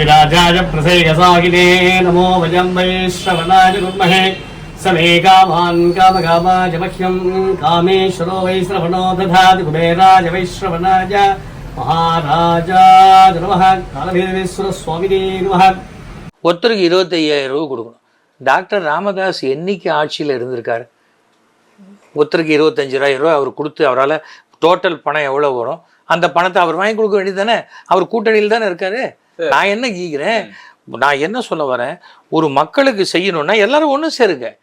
अधिराजाय प्रसेयसागिने नमो वयं वैश्रवणाय कुर्महे स मे कामान् कामकामाय मह्यं कामेश्वरो वैश्रवणो दधाति कुबेराय वैश्रवणाय महाराजाय नमः कालभैरवेश्वरस्वामिने नमः ஒருத்தருக்கு இருபத்தையாயிரம் ரூபா கொடுக்கணும் டாக்டர் ராமதாஸ் என்னைக்கு ஆட்சியில் இருந்திருக்காரு ஒருத்தருக்கு இருபத்தஞ்சாயிரம் ரூபா அவர் கொடுத்து அவரால் டோட்டல் பணம் எவ்வளோ வரும் அந்த பணத்தை அவர் வாங்கி கொடுக்க வேண்டியது தானே அவர் கூட்டணியில் தானே இருக்காரு நான் என்ன கேட்குறேன் நான் என்ன சொல்ல வரேன்? ஒரு மக்களுக்கு செய்யணும்னா எல்லாரும் ஒன்று சேருங்க.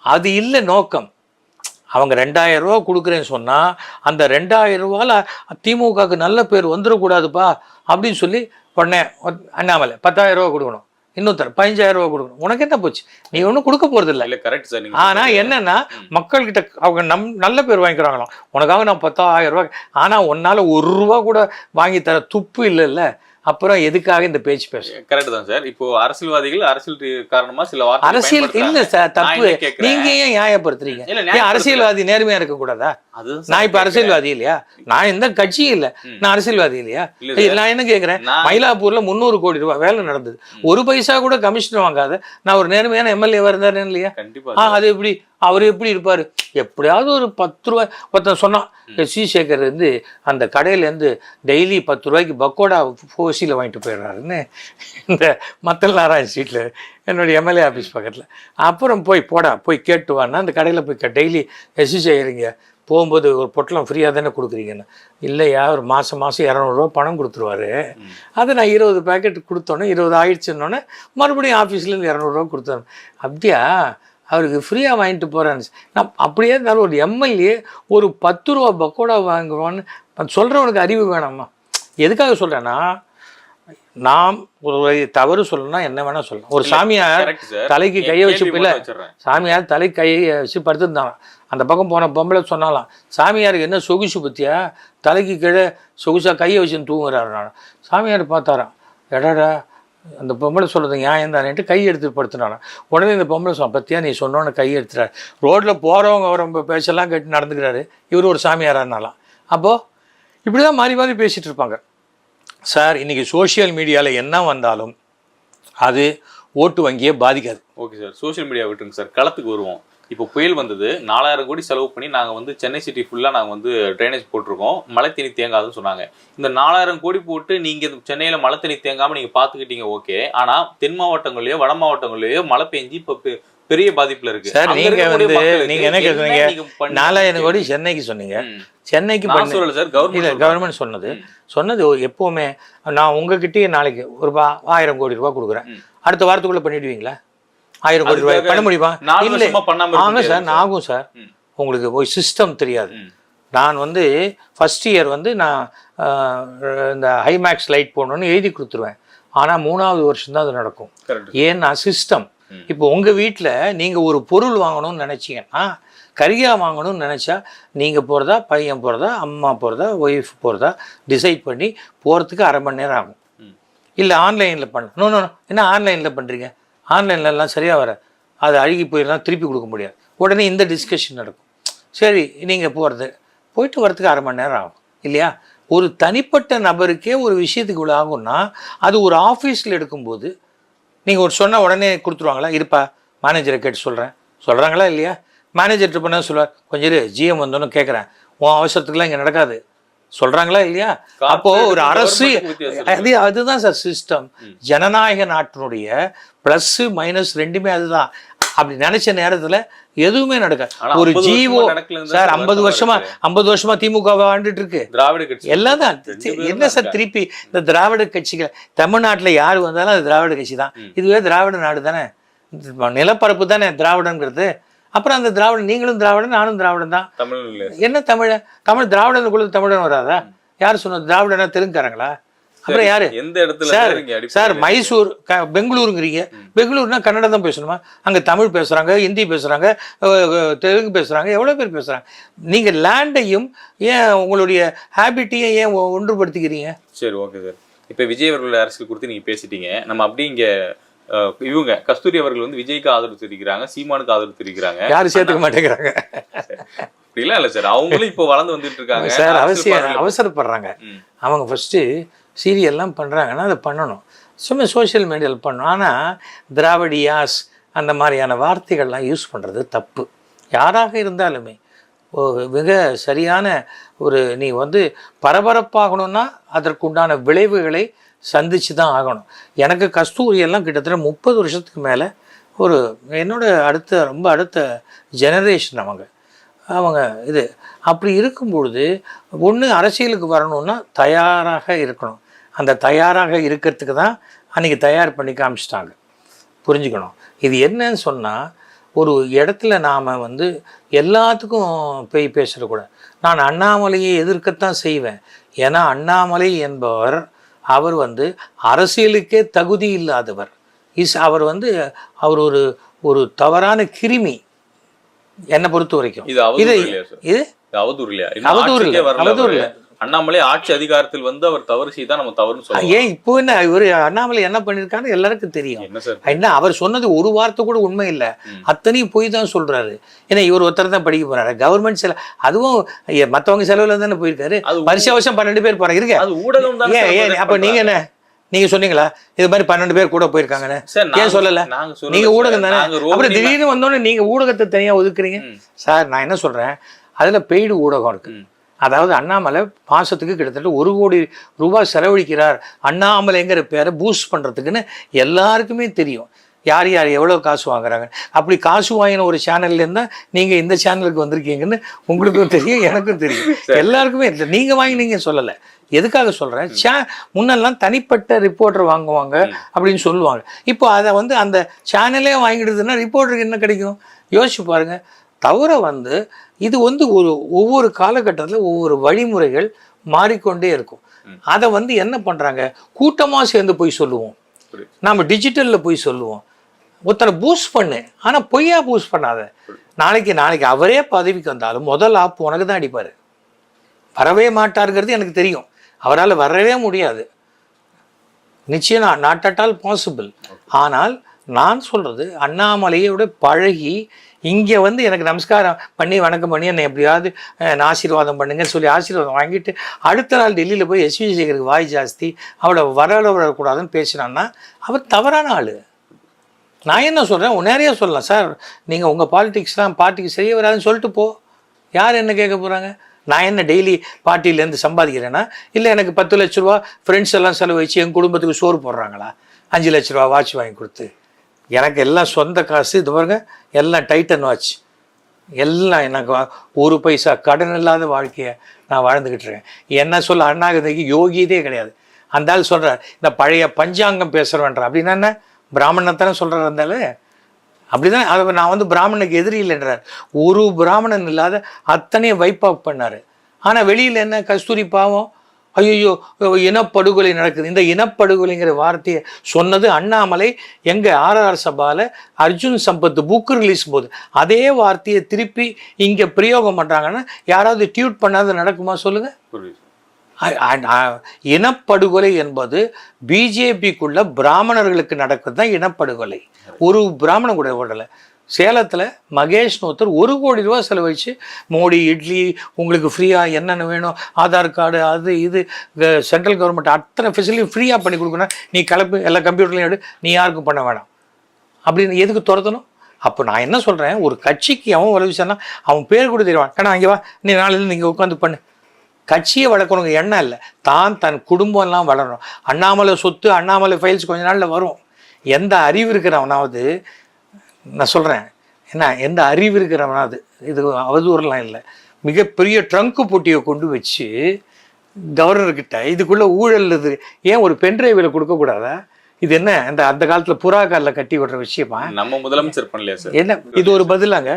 அது இல்லை நோக்கம். அவங்க ரெண்டாயிரம் ரூபா கொடுக்குறேன்னு சொன்னால் அந்த ரெண்டாயிரம் ரூபால திமுகவுக்கு நல்ல பேர் வந்துடக்கூடாதுப்பா அப்படின்னு சொல்லி உடனே அண்ணாமலை பத்தாயிரம் ரூபா கொடுக்கணும். இன்னொருத்தர் பதினஞ்சாயிரம் ரூபா கொடுக்கணும். உனக்கு என்ன போச்சு? நீ ஒன்றும் கொடுக்க போகிறதில்ல இல்ல. கரெக்ட் சார் நீங்க ஆனா என்னன்னா மக்கள்கிட்ட அவங்க நம் நல்ல பேர் வாங்கிக்கிறாங்களாம். உனக்காக நான் பத்தாயிரம் ரூபாய் ஆனா உன்னால ஒரு ரூபா கூட வாங்கி தர துப்பு இல்லைல்ல. அப்புறம் எதுக்காக இந்த பேச்சு பேச கரெக்ட் தான் சார். இப்போ அரசியல்வாதிகள் அரசியல் காரணமா சில அரசியல் இல்ல சார் தப்பு. நீங்க ஏன் நியாயப்படுத்துறீங்க? ஏன். அரசியல்வாதி நேர்மையா இருக்க கூடாதா? நான் இப்ப அரசியல்வாதி இல்லையா? நான் எந்த கட்சியும் இல்ல. நான் அரசியல்வாதி இல்லையா? நான் என்ன கேக்குறேன்? மயிலாப்பூர்ல முந்நூறு கோடி ரூபாய் வேலை நடந்தது. ஒரு பைசா கூட கமிஷன் வாங்காத. நான் ஒரு நேர்மையான எம்எல்ஏவா இருந்தாரு இல்லையா? அது எப்படி? அவர் எப்படி இருப்பார்? எப்படியாவது ஒரு பத்து ரூபாய் ஒருத்தன் சொன்னான் சி சேகர் வந்து அந்த கடையிலேருந்து டெய்லி பத்து ரூபாய்க்கு பக்கோடா ஓசியில் வாங்கிட்டு போயிடுறாருன்னு இந்த மத்தல் நாராயண் ஸ்ட்ரீட்டில் என்னுடைய எம்எல்ஏ ஆஃபீஸ் பக்கத்தில். அப்புறம் போய் போடா போய் கேட்டு வான்னா அந்த கடையில் போய் டெய்லி எஸ்சி செய்கிறீங்க போகும்போது ஒரு பொட்டலம் ஃப்ரீயாக தானே கொடுக்குறீங்கன்னு. இல்லையா ஒரு மாதம் மாதம் இரநூறுவா பணம் கொடுத்துருவாரு. அதை நான் இருபது பேக்கெட் கொடுத்தோன்னே இருபது ஆயிடுச்சுன்னொன்னே மறுபடியும் ஆஃபீஸ்லேருந்து இரநூறுவா கொடுத்தோம் அப்படியா? அவருக்கு ஃப்ரீயாக வாங்கிட்டு போகிறேன்னு நான் அப்படியே இருந்தாலும் ஒரு எம்எல்ஏ ஒரு பத்து ரூபா பக்கோடா வாங்குவான்னு சொல்கிறவனுக்கு அறிவு வேணாமா? எதுக்காக சொல்கிறேன்னா நாம் ஒரு தவறு சொல்லணும்னா என்ன வேணால் சொல்லலாம். ஒரு சாமியார் தலைக்கு கையை வச்சு சாமியார் தலை கையை வச்சு படுத்துருந்தாங்க அந்த பக்கம் போன பொம்பளை சொன்னாலாம் சாமியாருக்கு என்ன சொகுசு பத்தியா? தலைக்கு கீழே சொகுசா கையை வச்சுன்னு தூங்குறாரு நான் சாமியார் பார்த்தாராம் எடாடா அந்த பொம்பளை சொல்கிறது நியாயம் தானேன்ட்டு கை எடுத்து படுத்துனானா. உடனே இந்த பொம்பளை சொன்ன பத்தியா நீ சொன்னோன்னு கை எடுத்துறாரு. ரோட்டில் போகிறவங்க ரொம்ப பேச்செல்லாம் கேட்டு நடந்துக்கிறாரு. இவர் ஒரு சாமியாரானாலாம். அப்போது இப்படி தான் மாறி மாறி பேசிகிட்டு இருப்பாங்க. சார் இன்றைக்கி சோஷியல் மீடியாவில் என்ன வந்தாலும் அது ஓட்டு வங்கியை பாதிக்காது. Okay sir. சோஷியல் மீடியா விட்டுருங்க சார். களத்துக்கு வருவோம். இப்போ புயல் வந்தது நாலாயிரம் கோடி செலவு பண்ணி நாங்கள் வந்து சென்னை சிட்டி ஃபுல்லாக நாங்கள் வந்து ட்ரைனேஜ் போட்டிருக்கோம். மழை தண்ணி தேங்காதுன்னு சொன்னாங்க. இந்த நாலாயிரம் கோடி போட்டு நீங்கள் சென்னையில் மழை தண்ணி தேங்காமல் நீங்கள் பார்த்துக்கிட்டீங்க ஓகே. ஆனால் தென் மாவட்டங்கள்லயோ வட மாவட்டங்கள்லயோ மழை பெஞ்சு இப்போ பெ- பெரிய பாதிப்புல இருக்கு. சார் நீங்க வந்து நீங்க என்ன கேக்குறீங்க? நாலாயிரம் கோடி சென்னைக்கு சொன்னீங்க. சென்னைக்கு சொல்லல சார் கவர்மெண்ட் கவர்மெண்ட் சொன்னது. சொன்னது எப்பவுமே நான் உங்ககிட்டயே நாளைக்கு ஒரு ஆயிரம் கோடி ரூபாய் கொடுக்குறேன். அடுத்த வாரத்துக்குள்ள பண்ணிடுவீங்களா? ஆயிரம் கோடி ரூபாய் பண்ண முடியுமா? இல்ல. ஆகும் சார் ஆகும் சார். உங்களுக்கு ஒரு சிஸ்டம் தெரியாது. நான் வந்து ஃபர்ஸ்ட் இயர் வந்து நான் இந்த ஹைமேக்ஸ் லைட் போடணும்னு எழுதி கொடுத்துருவேன். ஆனா மூணாவது வருஷம் தான் அது நடக்கும். ஏன்னா சிஸ்டம். இப்போ உங்க வீட்ல நீங்க ஒரு பொருள் வாங்கணும்னு நினைச்சீங்கன்னா கரியா வாங்கணும்னு நினைச்சா நீங்க போறதா பையன் போறதா அம்மா போறதா ஒய்ஃப் போறதா டிசைட் பண்ணி போறதுக்கு அரை மணி நேரம் ஆகும். இல்ல ஆன்லைன்ல பண்ண நோ என்ன ஆன்லைன்ல பண்றீங்க? ஆன்லைன்லலாம் சரியாக வர. அது அழுகி போயிடலாம் திருப்பி கொடுக்க முடியாது. உடனே இந்த டிஸ்கஷன் நடக்கும். சரி நீங்கள் போகிறது போயிட்டு வரதுக்கு அரை மணி நேரம் ஆகும். இல்லையா? ஒரு தனிப்பட்ட நபருக்கே ஒரு விஷயத்துக்கு இவ்வளோ ஆகும்னா அது ஒரு ஆஃபீஸில் எடுக்கும்போது நீங்கள் ஒரு சொன்ன உடனே கொடுத்துருவாங்களா? இருப்பா மேனேஜரை கேட்டு சொல்கிறேன் சொல்கிறாங்களா இல்லையா? மேனேஜர்கிட்ட பண்ண சொல்லுவார் கொஞ்சம் இரு ஜிஎம் வந்தோன்னு கேட்குறேன் உன் அவசரத்துக்குலாம் இங்கே நடக்காது. சொல்கிறாங்களா இல்லையா? அப்போ ஒரு அரசு அது அதுதான் சார் சிஸ்டம் ஜனநாயக நாட்டினுடைய ப்ளஸ்ஸு மைனஸ் ரெண்டுமே அதுதான். அப்படி நினைச்ச நேரத்துல எதுவுமே நடக்காது. ஆனா ஒரு 50 ஜீவோ சார் ஐம்பது வருஷமா ஐம்பது வருஷமா திமுக வாழ்ந்துட்டு இருக்கு திராவிட கட்சி. எல்லாம் தான். என்ன சார் திருப்பி இந்த திராவிட கட்சிகள்? தமிழ்நாட்டுல யார் வந்தாலும் அது திராவிட கட்சி தான். இதுவே திராவிட நாடு தானே? நிலப்பரப்பு தானே திராவிடங்கிறது? அப்புறம் அந்த திராவிடன் நீங்களும் திராவிடன் நானும் திராவிடன் தான். என்ன தமிழ? தமிழ் திராவிடனுக்குள்ள தமிழன் வராதா? யார் சொன்னது? திராவிடனா தெலுங்குக்காரங்களா? அப்புறம் யாரு? எந்த இடத்துல சார் சார் மைசூர் பெங்களூருங்கிறீங்க. பெங்களூர்னா கன்னடம் தான் பேசணுமா? அங்க தமிழ் பேசுறாங்க ஹிந்தி பேசுறாங்க தெலுங்கு பேசுறாங்க எவ்வளவு பேர் பேசுறாங்க? நீங்க லேண்டையும் ஏன் உங்களுடைய ஹேபிட்டையும் ஏன் ஒன்றுபடுத்திக்கிறீங்க? சரி ஓகே சார். இப்ப விஜய் அவர்கள் அரசியல் குறித்து நீங்க பேசிட்டீங்க. நம்ம அப்படியே இங்க இவங்க கஸ்தூரி அவர்கள் வந்து விஜய்க்கு ஆதரவு தெரிவிக்கிறாங்க சீமானுக்கு ஆதரவு தெரிவிக்கிறாங்க. யாரும் சேர்த்துக்க மாட்டேங்கிறாங்க. அப்படிலாம் இல்ல சார். அவங்களும் இப்போ வளர்ந்து வந்துட்டு இருக்காங்க. சார் அவசியம் அவசரப்படுறாங்க. அவங்க ஃபஸ்ட்டு சீரியல்லாம் பண்ணுறாங்கன்னா அதை பண்ணணும். சும்மா சோஷியல் மீடியாவில் பண்ணோம் ஆனால் திராவிடியாஸ் அந்த மாதிரியான வார்த்தைகள்லாம் யூஸ் பண்ணுறது தப்பு. யாராக இருந்தாலுமே. மிக சரியான ஒரு நீ வந்து பரபரப்பாகணும்னா அதற்குண்டான விளைவுகளை சந்தித்து தான் ஆகணும். எனக்கு கஸ்தூரியெல்லாம் கிட்டத்தட்ட முப்பது வருஷத்துக்கு மேலே ஒரு என்னோட அடுத்த ரொம்ப அடுத்த ஜெனரேஷன் அவங்க. அவங்க இது அப்படி இருக்கும் பொழுது ஒன்று அரசியலுக்கு வரணும்னா தயாராக இருக்கணும். அந்த தயாராக இருக்கிறதுக்கு தான் அன்றைக்கி தயார் பண்ணி காமிச்சிட்டாங்க. புரிஞ்சுக்கணும். இது என்னன்னு சொன்னால் ஒரு இடத்துல நாம் வந்து எல்லாத்துக்கும் போய் பேசுகிறக்கூடாது நான் அண்ணாமலையை எதிர்க்கத்தான் செய்வேன். ஏன்னா அண்ணாமலை என்பவர் அவர் வந்து அரசியலுக்கே தகுதி இல்லாதவர். இஸ் அவர் வந்து அவர் ஒரு ஒரு தவறான கிருமி. என்னை பொறுத்த வரைக்கும். இது இது அவதூறு இன்னும் அவதூறு அண்ணாமலை ஆட்சி அதிகாரத்தில் வந்து அவர் தவறு செய்தா நம்ம தவறுன்னு சொல்லுவோம். ஏன் இப்போ என்ன? இவர் அண்ணாமலை என்ன பண்ணியிருக்கான்னு எல்லாருக்கும் தெரியும். என்ன அவர் சொன்னது ஒரு வார்த்தை கூட உண்மை இல்லை. அத்தனையும் போய் தான் சொல்றாரு. ஏன்னா இவர் ஒருத்தர் தான் படிக்க போறாரு. கவர்மெண்ட் செல அதுவும் மத்தவங்க செலவுல தானே போயிருக்காரு. வருஷ வருஷம் பன்னெண்டு பேர் போறாங்க இருக்க அது ஊடகம் தான் ஏன் அப்ப நீங்க என்ன? நீங்க சொன்னீங்களா? இது மாதிரி பன்னெண்டு பேர் கூட போயிருக்காங்கன்னு. ஏன் சொல்லல? நாங்க. ஊடகம் தானே? அப்புறம் திடீர்னு வந்தோடனே நீங்க ஊடகத்தை தனியா ஒதுக்குறீங்க. சார் நான் என்ன சொல்றேன்? அதுல பெய்டு ஊடகம் இருக்கு. அதாவது அண்ணாமலை மாசத்துக்கு கிட்டத்தட்ட ஒரு கோடி ரூபாய் செலவழிக்கிறார். அண்ணாமலைங்கிற பேரை பூஸ்ட் பண்றதுக்குன்னு எல்லாருக்குமே தெரியும். யார் யார் எவ்வளோ காசு வாங்குறாங்க? அப்படி காசு வாங்கின ஒரு சேனல்ல இருந்தா நீங்க இந்த சேனலுக்கு வந்திருக்கீங்கன்னு உங்களுக்கும் தெரியும் எனக்கும் தெரியும். எல்லாருக்குமே இல்லை. நீங்க வாங்கினீங்க சொல்லலை. எதுக்காக சொல்றேன்? சே முன்னெல்லாம் தனிப்பட்ட ரிப்போர்ட்டர் வாங்குவாங்க அப்படின்னு சொல்லுவாங்க. இப்போ அதை வந்து அந்த சேனலே வாங்கிடுதுன்னா ரிப்போர்ட்டருக்கு என்ன கிடைக்கும்? யோசிச்சு பாருங்க. தவிர வந்து இது வந்து ஒரு ஒவ்வொரு காலகட்டத்தில் ஒவ்வொரு வழிமுறைகள் மாறிக்கொண்டே இருக்கும். அதை வந்து என்ன பண்றாங்க? கூட்டமா சேர்ந்து போய் சொல்லுவோம். நாம டிஜிட்டல்ல போய் சொல்லுவோம். ஒருத்தரை பூஸ்ட் பண்ணு. ஆனா பொய்யா பூஸ்ட் பண்ணாத. நாளைக்கு நாளைக்கு அவரே பதவிக்கு வந்தாலும் முதல் ஆப் உனக்கு தான் அடிப்பாரு. வரவே மாட்டாருங்கிறது எனக்கு தெரியும். அவரால் வரவே முடியாது. நிச்சயம் நாட் அட் ஆல் பாசிபிள் ஆனால் நான் சொல்றது அண்ணாமலையோட பழகி இங்கே வந்து எனக்கு நமஸ்காரம் பண்ணி வணக்கம் பண்ணி என்னை எப்படியாவது நான் ஆசீர்வாதம் பண்ணுங்கன்னு சொல்லி ஆசீர்வாதம் வாங்கிட்டு அடுத்த நாள் டெல்லியில் போய் எஸ்வி சேகருக்கு வாய் ஜாஸ்தி அவளை வரல வரக்கூடாதுன்னு பேசினான்னா அவர் தவறான ஆள். நான் என்ன சொல்கிறேன் நிறைய சொல்லலாம். சார் நீங்கள் உங்கள் பாலிடிக்ஸ்லாம் பார்ட்டிக்கு சரியே வராதுன்னு சொல்லிட்டு போ. யார் என்ன கேட்க போகிறாங்க நான் என்ன டெய்லி பார்ட்டியிலேருந்து சம்பாதிக்கிறேன்னா இல்லை எனக்கு பத்து லட்ச ரூபா ஃப்ரெண்ட்ஸ் எல்லாம் செலவு வச்சு என் குடும்பத்துக்கு சோறு போடுறாங்களா? அஞ்சு லட்ச ரூபா வாட்ச் வாங்கி கொடுத்து. எனக்கு எல்லாம் சொந்த காசு இது பாருங்க எல்லாம் டைட்டன் வாட்ச் எல்லாம் எனக்கு வா- ஒரு பைசா கடன் இல்லாத வாழ்க்கையை நான் வாழ்ந்துக்கிட்டு இருக்கேன். என்ன சொல்ல அண்ணாகதைக்கு யோகியதே கிடையாது. அந்த ஆள் சொல்கிறார் இந்த பழைய பஞ்சாங்கம் பேசுகிறவன்ற அப்படின்னா என்ன? பிராமணத்தானே சொல்கிறார் இருந்தாலும் அப்படி அப்படிதான் அதை நான் வந்து பிராமணனுக்கு எதிரி இல்லைன்றார். ஒரு பிராமணன் இல்லாத அத்தனையும் வைப் ஆஃப் பண்ணார். ஆனால் வெளியில் என்ன கஸ்தூரி பாவம் ஐயோ இனப்படுகொலை நடக்குது. இந்த இனப்படுகொலைங்கிற வார்த்தையை சொன்னது அண்ணாமலை எங்க ஆர்ஆர் சபால அர்ஜுன் சம்பத் புக் ரிலீஸ் போது. அதே வார்த்தையை திருப்பி இங்க பிரயோகம் பண்றாங்கன்னா யாராவது டியூட் பண்ணாத நடக்குமா சொல்லுங்க? புரியுது. அ- அ- அ- இனப்படுகொலை என்பது பிஜேபிக்குள்ள பிராமணர்களுக்கு நடக்கிறது தான் இனப்படுகொலை. ஒரு பிராமணன் கூட ஓடலை. சேலத்தில் மகேஷ்னு ஒருத்தர் ஒரு கோடி ரூபா செலவழிச்சு மோடி இட்லி உங்களுக்கு ஃப்ரீயாக என்னென்ன வேணும் ஆதார் கார்டு அது இது சென்ட்ரல் கவர்மெண்ட் அத்தனை ஃபெசிலிட்டி ஃப்ரீயாக பண்ணி கொடுக்கணும். நீ கலப்பு எல்லா கம்ப்யூட்டர்லையும் எடு நீ யாருக்கும் பண்ண வேணாம். அப்படின்னு எதுக்கு துரத்தணும்? அப்போ நான் என்ன சொல்கிறேன் ஒரு கட்சிக்கு அவன் உதவிச்சானா அவன் பேர் கூட தெரிவான். ஏன்னா அங்கே வா. நீ நாளையில நீங்கள் உட்காந்து பண்ணு. கட்சியை வளர்க்கணுங்க எண்ணம் இல்லை. தான் தன் குடும்பம்லாம் வளரணும். அண்ணாமலை சொத்து அண்ணாமலை ஃபைல்ஸ் கொஞ்ச நாளில் வரும். எந்த அறிவு இருக்கிறவனாவது நான் சொல்கிறேன் என்ன எந்த அறிவு இருக்கிறவனாவது இது அவதூறெல்லாம் இல்லை. மிகப்பெரிய ட்ரங்கு போட்டியை கொண்டு வச்சு கவர்னர்கிட்ட இதுக்குள்ள ஊழல் இது ஏன் ஒரு பென்ட்ரைவில் கொடுக்கக்கூடாதா இது என்ன இந்த அந்த காலத்தில் புறா காலில் கட்டி விடுற விஷயமா? நம்ம முதலமைச்சர் பண்ணலையா சார்? என்ன இது ஒரு பதிலாங்க.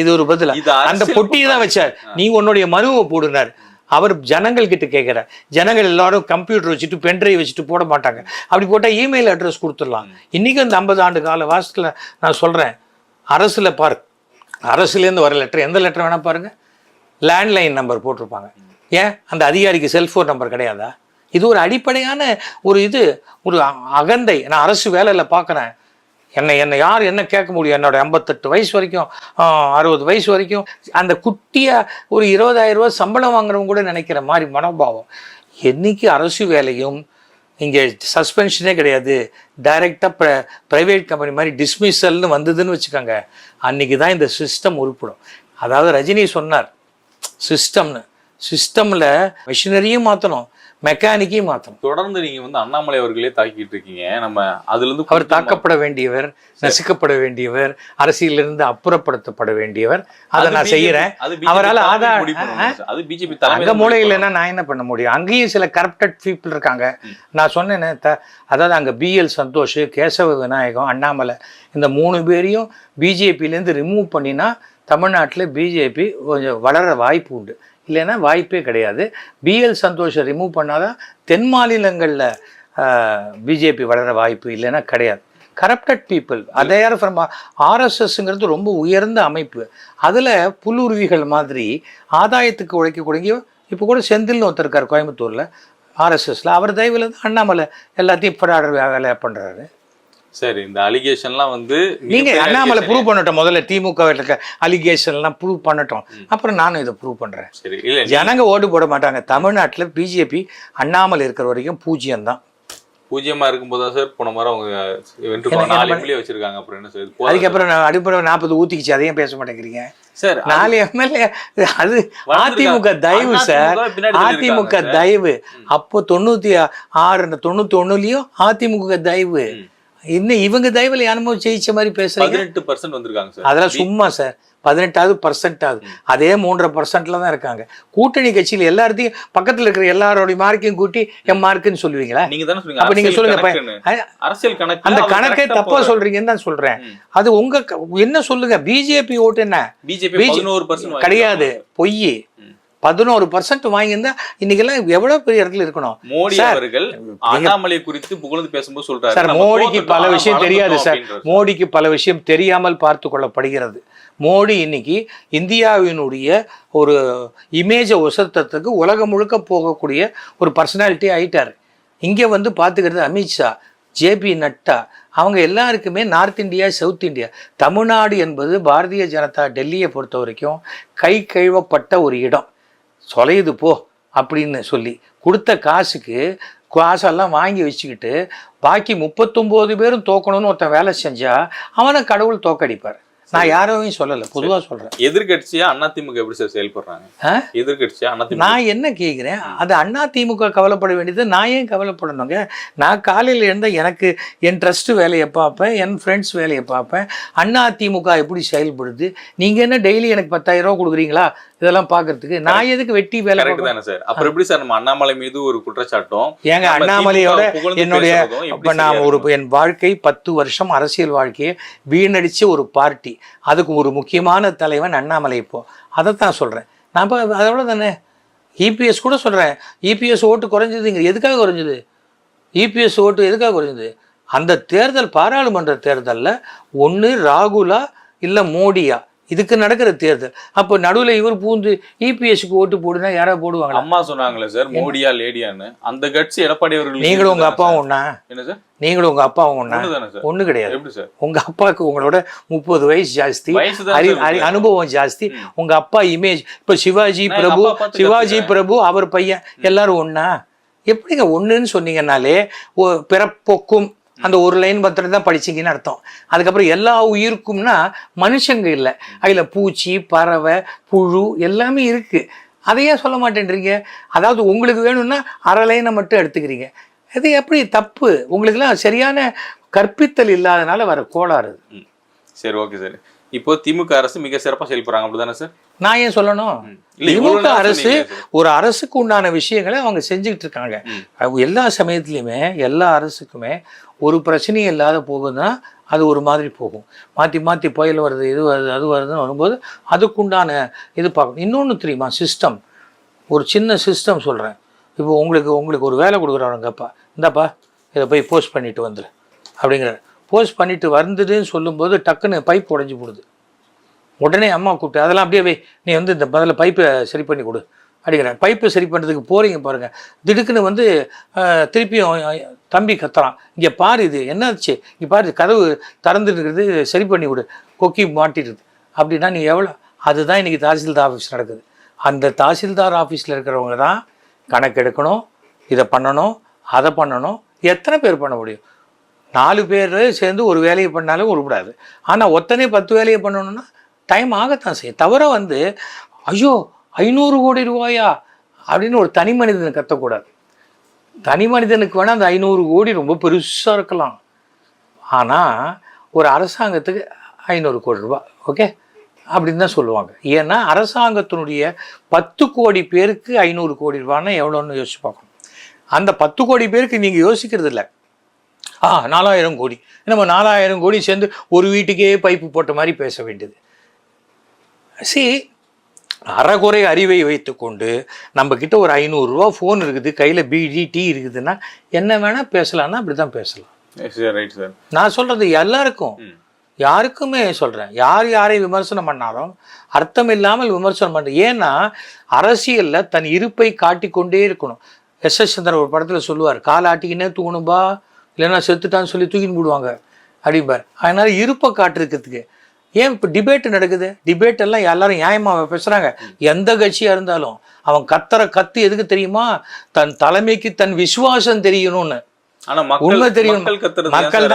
இது ஒரு பதிலா. அந்த பொட்டியை தான் வச்சார். நீ உன்னுடைய மனுவை போடுனார். அவர் ஜனங்கள் கிட்ட கேட்கிறார். ஜனங்கள் எல்லாரும் கம்ப்யூட்டர் வச்சுட்டு பென்ட்ரைவ் வச்சுட்டு போட மாட்டாங்க. அப்படி போட்டால் இமெயில் அட்ரஸ் கொடுத்துடலாம். இன்றைக்கும் இந்த ஐம்பது ஆண்டு கால வாசத்தில் நான் சொல்கிறேன் அரசில் பாரு. அரசுலேருந்து வர லெட்டர் எந்த லெட்டர் வேணால் பாருங்கள் லேண்ட்லைன் நம்பர் போட்டிருப்பாங்க. ஏன்? அந்த அதிகாரிக்கு செல்ஃபோன் நம்பர் கிடையாதா? இது ஒரு அடிப்படையான ஒரு இது ஒரு அ- அகந்தை. நான் அரசு வேலையில் பார்க்குறேன் என்னை என்னை யார் என்ன கேட்க முடியும்? என்னோட ஐம்பத்தெட்டு வயசு வரைக்கும் அறுபது வயசு வரைக்கும் அந்த குட்டியாக ஒரு இருபதாயிரம் ரூபா சம்பளம் வாங்குறவங்க கூட நினைக்கிற மாதிரி மனோபாவம். என்னைக்கு அரசு வேலையும் இங்கே சஸ்பென்ஷனே கிடையாது. டைரெக்டாக ப்ர ப்ரைவேட் கம்பெனி மாதிரி டிஸ்மிஸல்னு வந்ததுன்னு வச்சுக்கோங்க. அன்றைக்கி தான் இந்த சிஸ்டம் உருப்பிடும். அதாவது ரஜினி சொன்னார் சிஸ்டம்னு சிஸ்டமில் மிஷினரியும் மாற்றணும் மெக்கானிக்கையும் மாற்றணும் தொடர்ந்து நீங்க வந்து அண்ணாமலை அவர்களே தாக்கிட்டு இருக்கீங்க. நம்ம அதுல இருந்து அவர் தாக்கப்பட வேண்டியவர் நசுக்கப்பட வேண்டியவர் அரசியலிருந்து அப்புறப்படுத்தப்பட வேண்டியவர். அதை நான் செய்யறேன். அவரால. அது பிஜேபி அங்க இல்லைன்னா நான் என்ன பண்ண முடியும்? அங்கேயும் சில கரப்டட் பீப்புள் இருக்காங்க. நான் சொன்னேனே அதாவது அங்கே பிஎல் சந்தோஷ் கேசவ விநாயகம் அண்ணாமலை இந்த மூணு பேரையும் பிஜேபியிலேருந்து ரிமூவ் பண்ணினா தமிழ்நாட்டில் பிஜேபி கொஞ்சம் வளர வாய்ப்பு உண்டு. இல்லைன்னா வாய்ப்பே கிடையாது. பிஎல் சந்தோஷை ரிமூவ் பண்ணாதான் தென் மாநிலங்களில் பிஜேபி வளர வாய்ப்பு இல்லைன்னா கிடையாது. கரப்டட் பீப்புள் அதையார் ஃப்ரம் ஆர்எஸ்எஸ்ங்கிறது ரொம்ப உயர்ந்த அமைப்பு. அதில் புல்லுருவிகள் மாதிரி ஆதாயத்துக்கு உழைக்கக்கூடிய இப்போ கூட செந்தில்னு ஒருத்தர் இருக்கார் கோயம்புத்தூரில் ஆர்எஸ்எஸ்ல அவர் தயவில் தான் அண்ணாமலை எல்லாத்தையும் இப்போ வேலை பண்ணுறாரு சரி இந்த அலிகேஷன்லாம் வந்து நீங்க அண்ணாமலை. ப்ரூவ் பண்ணட்டும். முதல்ல திமுக அலிகேஷன்லாம் ப்ரூவ் பண்ணட்டும். அப்புறம் நானும் இதை ப்ரூவ் பண்றேன். சரி இல்ல ஜனங்க ஓட்டு போட மாட்டாங்க. தமிழ்நாட்டுல பிஜேபி அண்ணாமலை இருக்கிற வரைக்கும் பூஜ்ஜியம் தான். பூஜ்யமா இருக்கும்போது தான் சார்? போன முறை அவங்க வென்று நாலு எம்எல்ஏ வச்சிருக்காங்க. அப்புறம் என்ன சார்? அதுக்கப்புறம் நான் அடிப்படை நாற்பது ஊத்திக்கிச்சு. அதையும் பேச மாட்டேங்கிறீங்க. சார் நாலு எம்எல்ஏ அது அதிமுக தயவு சார். அதிமுக. தயவு. அப்போ தொண்ணூத்தி ஆறு தொண்ணூத்தி ஒண்ணுலயும் அதிமுக தயவு. இன்னும் இவங்க தயவுல அனுபவம் ஜெயிச்ச மாதிரி பேசுறீங்க? பதினெட்டு பர்சன்ட் வந்திருக்காங்க சார். அதெல்லாம் சும்மா சார். பதினெட்டாவது பர்சன்ட் ஆகுது. அதே மூன்றரை பர்சன்ட்ல தான் இருக்காங்க. கூட்டணி கட்சியில் எல்லாத்தையும் பக்கத்துல இருக்கிற எல்லாரோடைய மார்க்கையும் கூட்டி என் மார்க்குன்னு சொல்லுவீங்களா? நீங்க தானே அப்ப நீங்க சொல்லுங்க அரசியல் கணக்கு அந்த கணக்கே தப்பா சொல்றீங்கன்னு தான் சொல்றேன். அது உங்க என்ன சொல்லுங்க? பிஜேபி ஓட்டு என்ன? பிஜேபி கிடையாது. பொய். பதினோரு பர்சன்ட் வாங்கியிருந்தா இன்னைக்கெல்லாம் எவ்வளவு பெரிய இடத்துல இருக்கணும். மோடி அவர்கள் அண்ணாமலை குறித்து புகழ்ந்து பேசும்போது சொல்றாரு. சார் மோடிக்கு பல விஷயம் தெரியாது சார். மோடிக்கு பல விஷயம் தெரியாமல் பார்த்து கொள்ளப்படுகிறது. மோடி இன்னைக்கு இந்தியாவினுடைய ஒரு இமேஜை உசர்த்தத்துக்கு உலகம் முழுக்க போகக்கூடிய ஒரு பர்சனாலிட்டி ஆயிட்டார். இங்கே வந்து பார்த்துக்கிறது அமித்ஷா ஜேபி நட்டா அவங்க எல்லாருக்குமே north India south India Tamil Nadu என்பது பாரதிய ஜனதா டெல்லியை பொறுத்த வரைக்கும் கை கழுவப்பட்ட ஒரு இடம். சொலையுது போ அப்படின்னு சொல்லி கொடுத்த காசுக்கு காசெல்லாம் வாங்கி வச்சுக்கிட்டு பாக்கி முப்பத்தொம்போது பேரும் தோக்கணும்னு ஒருத்தன் வேலை செஞ்சா அவனை கடவுள் தோக்கடிப்பார். நான் யாரையும் சொல்லலை பொதுவாக சொல்கிறேன் எதிர்க்கட்சியா அதிமுக எப்படி சார் செயல்படுறாங்க? ஆ? எதிர்க்கட்சியா அதிமுக நான் என்ன கேட்குறேன் அது அண்ணா திமுக கவலைப்பட வேண்டியது நான் ஏன் கவலைப்படணுங்க? நான் காலையில் இருந்தால் எனக்கு என் ட்ரஸ்ட் வேலையை பார்ப்பேன் என் ஃப்ரெண்ட்ஸ் வேலையை பார்ப்பேன். அண்ணா திமுக எப்படி செயல்படுது? நீங்கள் என்ன டெய்லி எனக்கு பத்தாயிரம் ரூபா கொடுக்குறீங்களா? இதெல்லாம் பார்க்கறதுக்கு. நான் எதுக்கு வெட்டி வேலை? தானே சார் அப்புறம் எப்படி சார் நம்ம அண்ணாமலை மீது ஒரு குற்றச்சாட்டும் ஏங்க அண்ணாமலையோட என்னுடைய அப்ப நான் ஒரு? என் வாழ்க்கை பத்து வருஷம் அரசியல் வாழ்க்கையை வீணடிச்ச ஒரு பார்ட்டி. அதுக்கு ஒரு முக்கியமான தலைவன் அண்ணாமலை இப்போ. அதை தான் சொல்றேன். நான் இப்போ அதோட தானே? இபிஎஸ் கூட சொல்றேன். இபிஎஸ் ஓட்டு குறைஞ்சதுங்க. எதுக்காக குறைஞ்சது? இபிஎஸ் ஓட்டு எதுக்காக குறைஞ்சது? அந்த தேர்தல் பாராளுமன்ற தேர்தலில் ஒன்று ராகுலா இல்லை மோடியா? இதுக்கு நடக்கிற தேர்தல். அப்போ நடுவில் இவர் பூந்து இபிஎஸ்க்கு ஓட்டு போடுனா யாராவது போடுவாங்களா? அம்மா சொன்னாங்களே சார் மோடியா லேடியான்னு. அந்த கட்சி எடப்பாடி அவர்கள் நீங்களும் உங்க அப்பாவும் ஒண்ணா? என்ன சார்? நீங்களும் உங்க அப்பாவும் ஒண்ணா? ஒண்ணு கிடையாது. எப்படி சார்? உங்க அப்பாவுக்கு உங்களோட முப்பது வயசு ஜாஸ்தி. அனுபவம் ஜாஸ்தி. உங்க அப்பா இமேஜ் இப்ப சிவாஜி பிரபு சிவாஜி. பிரபு அவர் பையன் எல்லாரும் ஒண்ணா? எப்படிங்க ஒண்ணுன்னு சொன்னீங்கன்னாலே பிறப்போக்கும் அந்த ஒரு லைன் பத்திரம் தான் படிச்சீங்கன்னு அர்த்தம். அதுக்கப்புறம் எல்லா உயிருக்கும்னா மனுஷங்க இல்லை. அதில் பூச்சி பறவை புழு எல்லாமே இருக்குது அதையே சொல்ல மாட்டேன்றீங்க? அதாவது உங்களுக்கு வேணும்னா அரை லைனை மட்டும் எடுத்துக்கிறீங்க. இது எப்படி தப்பு? உங்களுக்குலாம் சரியான கற்பித்தல் இல்லாதனால வர கோளாறு சரி ஓகே சார். இப்போ திமுக அரசு மிக சிறப்பாக செயல்படுறாங்க அப்படிதானே சார் நான் ஏன் சொல்லணும்? திமுக அரசு. ஒரு அரசுக்கு உண்டான விஷயங்களை அவங்க செஞ்சுக்கிட்டு இருக்காங்க. எல்லா சமயத்துலையுமே எல்லா அரசுக்குமே ஒரு பிரச்சனையும் இல்லாத போகுதுன்னா அது ஒரு மாதிரி போகும். மாற்றி மாற்றி புயல் வருது இது வருது அது வருதுன்னு வரும்போது அதுக்குண்டான இது பார்க்கணும். இன்னொன்று தெரியுமா? சிஸ்டம் ஒரு சின்ன சிஸ்டம் சொல்கிறேன் இப்போ உங்களுக்கு உங்களுக்கு ஒரு வேலை கொடுக்குறவங்கப்பா இந்தாப்பா இதை போய் போஸ்ட் பண்ணிட்டு வந்துரு அப்படிங்கிறார். போஸ்ட் பண்ணிட்டு வந்ததுன்னு சொல்லும்போது டக்குன்னு பைப் உடஞ்சி போடுது. உடனே அம்மா கூப்பிட்டு அதெல்லாம் அப்படியே வை நீ வந்து இந்த முதல்ல பைப்பை சரி பண்ணி கொடு அப்படிங்கிறார் பைப்பை சரி பண்ணுறதுக்கு போகிறீங்க பாருங்கள் திடுக்குன்னு வந்து திருப்பியும் தம்பி கத்துறான். இங்கே பாரு இது என்னாச்சு? இங்கே பாரு கதவு திறந்துருக்கிறது சரி பண்ணி விடு கொக்கி மாட்டிடுது. அப்படின்னா நீ எவ்வளோ அதுதான் இன்றைக்கி தாசில்தார் ஆஃபீஸ் நடக்குது. அந்த தாசில்தார் ஆஃபீஸில் இருக்கிறவங்க தான் கணக்கெடுக்கணும் இதை பண்ணணும் அதை பண்ணணும் எத்தனை பேர் பண்ண முடியும்? நாலு பேர் சேர்ந்து ஒரு வேலையை பண்ணாலும் உருப்படாது. ஆனால் ஒத்தனே பத்து வேலையை பண்ணணும்னா டைம் ஆகத்தான் செய்யும். தவிர வந்து ஐயோ ஐநூறு கோடி ரூபாயா? அப்படின்னு ஒரு தனி மனிதனை கத்தக்கூடாது. தனி மனிதனுக்கு வேணால் அந்த ஐநூறு கோடி ரொம்ப பெருசாக இருக்கலாம். ஆனால் ஒரு அரசாங்கத்துக்கு ஐநூறு கோடி ரூபா ஓகே? அப்படின்னு தான் சொல்லுவாங்க. ஏன்னா அரசாங்கத்தினுடைய பத்து கோடி பேருக்கு ஐநூறு கோடி ரூபான்னா எவ்வளோன்னு யோசிச்சு பார்க்கணும். அந்த பத்து கோடி பேருக்கு நீங்கள் யோசிக்கிறது இல்லை ஆ நாலாயிரம் கோடி. நம்ம நாலாயிரம் கோடி சேர்ந்து ஒரு வீட்டுக்கே பைப்பு போட்ட மாதிரி பேச வேண்டியது. சி அறகுறை அறிவை வைத்துக்கொண்டு நம்ம கிட்ட ஒரு ஐநூறுரூவா ஃபோன் இருக்குது கையில் பிடி டீ இருக்குதுன்னா என்ன வேணால் பேசலாம்னா அப்படி தான் பேசலாம் ரைட் சார் நான் சொல்கிறது எல்லாருக்கும். யாருக்குமே சொல்கிறேன் யார் யாரை விமர்சனம் பண்ணாலும் அர்த்தம் இல்லாமல் விமர்சனம் பண்ண ஏன்னா அரசியலில் தன் இருப்பை காட்டிக்கொண்டே இருக்கணும். எஸ் எஸ் சந்திரன் ஒரு படத்தில் சொல்லுவார் காலை ஆட்டிக்கினே தூக்கணும்பா இல்லைன்னா செத்துட்டான்னு சொல்லி தூக்கின்னு போடுவாங்க. அப்படிம்பார். அதனால இருப்பை காட்டுறதுக்கு ஏன் இப்போ டிபேட் நடக்குது? டிபேட் எல்லாம் எல்லாரும் நியாயமாக பேசுகிறாங்க எந்த கட்சியாக இருந்தாலும் அவன் கத்துற கத்து எதுக்கு தெரியுமா? தன் தலைமைக்கு தன் விசுவாசம் தெரியணும்னு. ஆனா உண்மை தெரியும். மக்கள்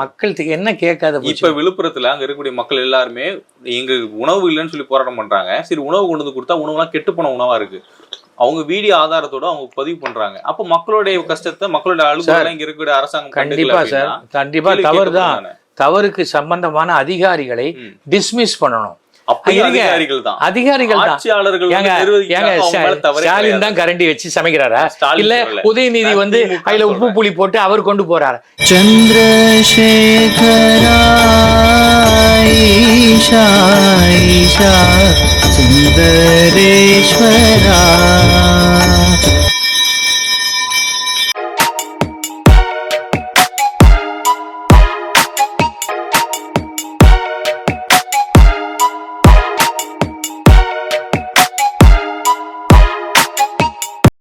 மக்கள் என்ன கேட்காத? இப்ப விழுப்புரத்துல அங்க இருக்கக்கூடிய மக்கள் எல்லாருமே எங்க உணவு இல்லைன்னு சொல்லி போராட்டம் பண்றாங்க. சரி உணவு கொண்டு வந்து கொடுத்தா உணவுலாம் கெட்டு போன உணவா இருக்கு. அவங்க வீடியோ ஆதாரத்தோட அவங்க பதிவு பண்றாங்க. அப்ப மக்களுடைய கஷ்டத்தை மக்களுடைய இங்க இருக்கக்கூடிய அரசாங்கம் கண்டிப்பா சார். கண்டிப்பா தவறு தான்? தவறுக்கு சம்பந்தமான அதிகாரிகளை டிஸ்மிஸ் பண்ணணும். அதிகாரிகள் தான். கரண்டி வச்சு சமைக்கிறாரா? இல்ல உதயநிதி வந்து அதுல உப்பு புளி போட்டு அவர் கொண்டு போறாரு? சந்திரசேகரா சுந்தரேஸ்வரா.